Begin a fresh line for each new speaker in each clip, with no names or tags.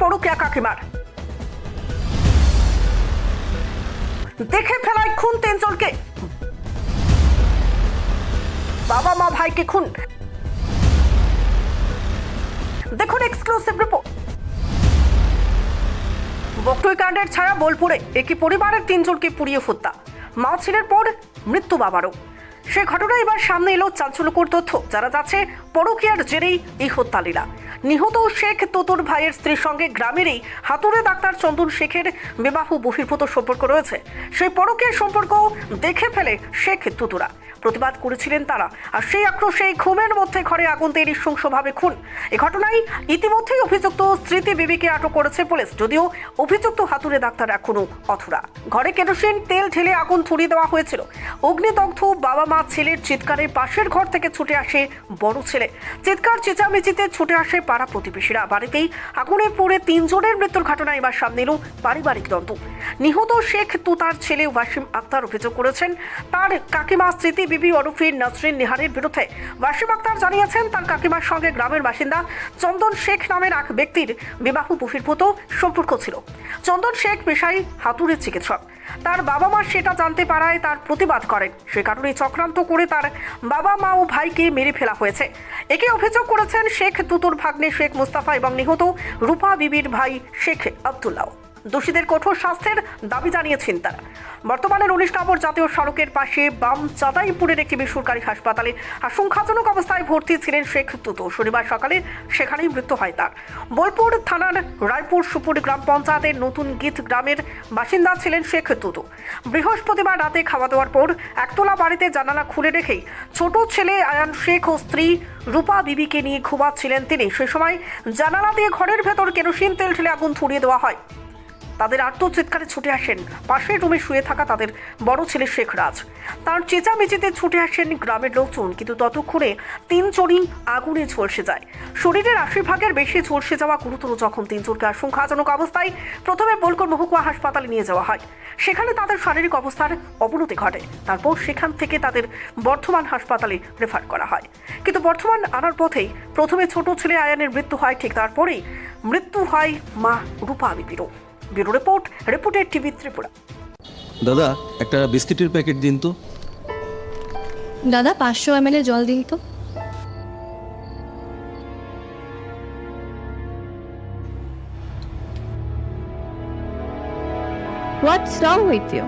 পরকিয়া কাকিমার। দেখে ফেলায় খুন তিনজনকে বাবা মা ভাইকে খুন। দেখুন এক্সক্লুসিভ রিপোর্ট বকটুই কাণ্ডের ছায়া বোলপুরে, একই পরিবারের তিনজনকে পুড়িয়ে হত্যা। মা ছেলের পর মৃত্যু বাবারও। সে ঘটনা এবার সামনে এলো চাঞ্চল্যকর তথ্য। যারা যাচ্ছে পরকীয়ার জেরেই এই হত্যালীলা। নিহত শেখ তোতর ভাইয়ের স্ত্রীর সঙ্গে গ্রামেরই হাতুড়ে ডাক্তার চন্দন শেখের বিবাহ বহির্ভূত সম্পর্ক রয়েছে। সেই পরকীয় সম্পর্ক দেখে ফেলে শেখ তুতুরা। প্রতিবাদ করেছিলেন তারা। আর সেই আক্রোশে ঘুমের মধ্যে ঘরে আগুন দিয়ে নৃশংসভাবে খুন। এ ঘটনায় ইতিমধ্যেই অভিযুক্ত স্মৃতি বিবিকে আটক করেছে পুলিশ। যদিও অভিযুক্ত হাতুড়ে ডাক্তার এখনও অথরা ঘরে কেরোসিন, তেল ঢেলে আগুন ধরিয়ে দেওয়া হয়েছিল। অগ্নিদগ্ধ বাবা মা ছেলের চিৎকারে পাশের ঘর থেকে ছুটে আসে বড় ছেলে। চিৎকার, চেঁচামেচিতে ছুটে আসে পাড়া প্রতিবেশীরা বাড়িতেই আগুনে পড়ে তিনজনের মৃত্যুর ঘটনা এবার সামনে এলো পারিবারিক দ্বন্দ্ব। নিহত শেখ তুতার ছেলে ওয়াসিম আক্তার অভিযোগ করেছেন, তার কাকিমা স্মৃতি বিবি ওরফে নাসরিন নিহারের বিরুদ্ধে। ওয়াসিম আক্তার জানিয়েছেন, তার কাকিমার সঙ্গে গ্রামের বাসিন্দা চন্দন শেখ নামের এক ব্যক্তির বিবাহ বহির্ভূত সম্পর্ক ছিল। চন্দন শেখ পেশায় হাতুড়ের চিকিৎসক। তার বাবা মা সেটা জানতে পারায় তার প্রতিবাদ করেন সে কারণে চক্রান্ত করে তার বাবা মা ও ভাইকে মেরে ফেলা হয়েছে। একে অভিযোগ করেছেন শেখ তুতুর ভাগ্নে শেখ মুস্তাফা এবং নিহত রূপা বিবির ভাই শেখ আবদুল্লাহ। দোষীদের কঠোর শাস্তির দাবি জানিয়েছেন তারা। বর্তমানে উনিশ নম্বর জাতীয় সড়কের পাশে বাম চাঁদাইপুরের একটি বেসরকারি হাসপাতালে আশঙ্কাজনক অবস্থায় ভর্তি ছিলেন শেখ তুতো। শনিবার সকালে সেখানেই মৃত্যু হয় তার। বোলপুর থানার রায়পুর সুপুর গ্রাম পঞ্চায়েতের নতুন গীত গ্রামের বাসিন্দা ছিলেন শেখ তুতো। বৃহস্পতিবার রাতে খাওয়া দাওয়ার পর একতলা বাড়িতে জানালা খুলে রেখেই ছোট ছেলে আয়ান শেখ ও স্ত্রী রূপা বিবিকে নিয়ে ঘুমাচ্ছিলেন তিনি। সে সময় জানালা দিয়ে ঘরের ভেতর কেরোসিন, তেল ঢেলে আগুন ধরিয়ে দেওয়া হয়। তাদের আত্মচিৎকারে ছুটে আসেন। পাশের রুমে শুয়ে থাকা তাদের বড় ছেলে শেখ রাজ। তার চেঁচামেচিতে ছুটে আসেন গ্রামের লোকজন, কিন্তু ততক্ষণে তিনজনই আগুনে ঝলসে যায়। শরীরের আশি ভাগের বেশি ঝলসে যাওয়া গুরুতর যখন তিনজনকে আশঙ্কাজনক অবস্থায় প্রথমে বোলকর মহকুমা হাসপাতালে নিয়ে যাওয়া হয়। সেখানে তাদের শারীরিক অবস্থার অবনতি ঘটে। তারপর সেখান থেকে তাদের বর্ধমান হাসপাতালে রেফার করা হয়। কিন্তু বর্ধমান আনার পথেই প্রথমে ছোট ছেলে আয়ানের মৃত্যু হয়, ঠিক তারপরেই মৃত্যু হয় মা রূপা বিপিরও। ব্যুরো রিপোর্ট রিপোর্টের টিভি ত্রিপুরা।
দাদা একটা বিস্কিটের প্যাকেট দিন তো।
দাদা পাঁচশো এম জল দিন তো। হোয়াটস রং উইথ ইউ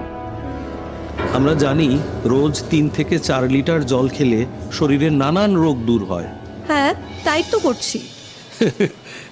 আমরা জানি রোজ তিন থেকে চার লিটার জল খেলে শরীরের নানান রোগ দূর হয়।
হ্যাঁ তাই তো করছি।